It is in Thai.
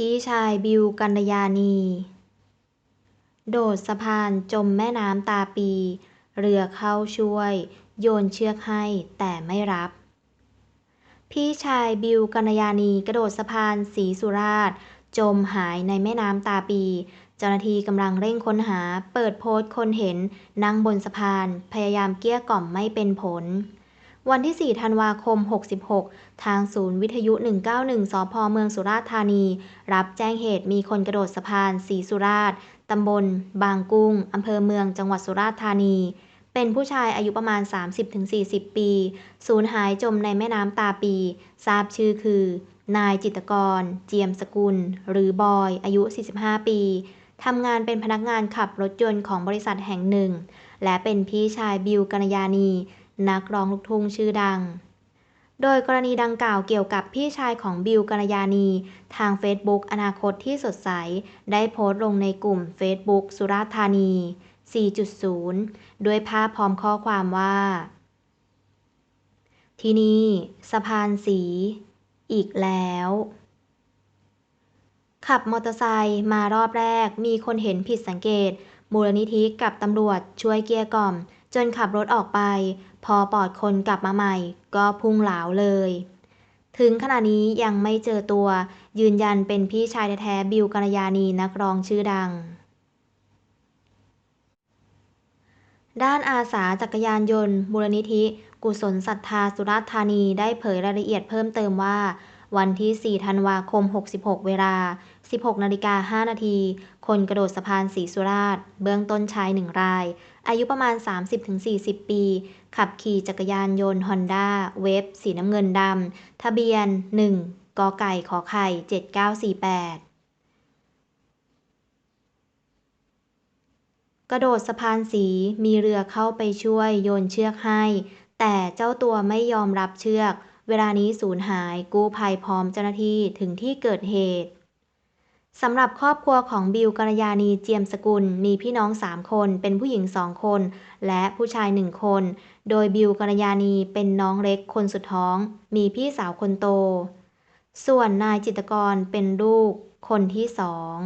พี่ชายบิวกัญญานีโดดสะพานจมแม่น้ำตาปี เรือเข้าช่วย โยนเชือกให้แต่ไม่รับ พี่ชายบิวกัญญานีกระโดดสะพานศรีสุราษฎร์จมหายในแม่น้ำตาปี เจ้าหน้าที่กำลังเร่งค้นหา เปิดโพสต์คนเห็นนั่งบนสะพาน พยายามเกลี้ยกล่อมไม่เป็นผล วันที่ 4 ธันวาคม 66 ทางศูนย์วิทยุ 191 สพเมืองสุราษฎร์ธานี รับแจ้งเหตุมีคนกระโดดสะพานศรีสุราษฎร์ตำบล บางกุ้งอำเภอเมืองจังหวัดสุราษฎร์ธานี เป็นผู้ชายอายุประมาณ 30-40 ปี สูญหายจมในแม่น้ำตาปี ทราบชื่อคือ นายจิตกร เจียมสกุล หรือบอย อายุ 45 ปีทำงานเป็นพนักงานขับรถยนต์ของบริษัทแห่งหนึ่ง และเป็นพี่ชายบิวกัญญานี นักร้องลูกทุ่งชื่อดัง โดยกรณีดังกล่าวเกี่ยวกับพี่ชายของบิวกัญญานีทางเฟซบุ๊กอนาคตที่สดใส ได้โพสต์ลงในกลุ่มเฟซบุ๊กสุราธานี 4.0 ด้วยภาพพร้อมข้อความว่า ที่นี่สะพานสี อีกแล้วขับมอเตอร์ไซค์มารอบแรกมีคนเห็นผิดสังเกต มูลนิธิกับตำรวจช่วยเกลี้ยกล่อม จนขับรถออกไป พอปลอดคนกลับมาใหม่ ก็พุ่งเหลาเลย ถึงขณะนี้ยังไม่เจอตัว ยืนยันเป็นพี่ชายแท้ๆบิวกัญญานีนักร้องชื่อดัง ด้านอาสาจักรยานยนต์มูลนิธิ กุศลศรัทธาสุราษฎร์ธานีได้เผยรายละเอียดเพิ่มเติมว่า วันที่ 4 ธันวาคม 66 เวลา 16 นาฬิกา 5 นาที คนกระโดดสะพานสีสุราษฎร์เบื้องต้นชายหนึ่งราย อายุประมาณ 30-40 ปี ขับขี่จักรยานยนต์ฮอนด้าเวฟสีน้ำเงินดำ ทะเบียน 1 กไก่ขอไข่ 7948กระโดดสะพานสีมีเรือเข้าไปช่วยโยนเชือกให้ แต่เจ้าตัวไม่ยอมรับเชือก เวลานี้สูญหายกู้ภัยพร้อมเจ้าหน้าที่ถึงที่เกิดเหตุสำหรับครอบครัวของบิวกัญญานีเจียมสกุล มีพี่น้อง 3 คน เป็นผู้หญิง 2 คน และผู้ชาย 1 คน โดยบิวกัญญานีเป็นน้องเล็กคนสุดท้อง มีพี่สาวคนโต ส่วนนายจิตกรเป็นลูกคนที่สอง